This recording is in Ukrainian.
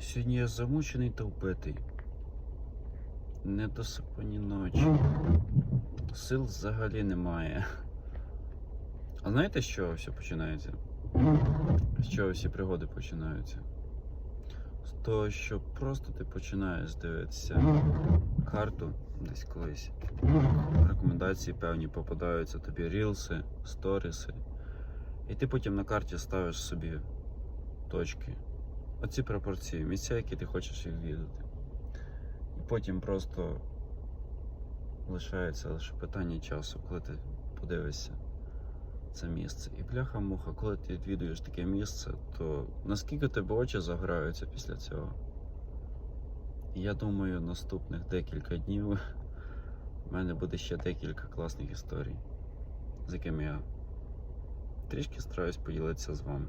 Сьогодні я замучений та вбитий. Недосипані ночі. Сил взагалі немає. А знаєте, з чого все починається? З чого всі пригоди починаються? З того, що просто ти починаєш дивитися карту десь колись. Рекомендації певні попадаються тобі рілси, сторіси. І ти потім на карті ставиш собі точки. Оці пропорції, місця, які ти хочеш їх відвідати. І потім просто лишається лише питання часу, коли ти подивишся це місце. І бляха-муха, коли ти відвідуєш таке місце, то наскільки тебе очі заграються після цього? Я думаю, наступних декілька днів в мене буде ще декілька класних історій, з якими я трішки стараюсь поділитися з вами.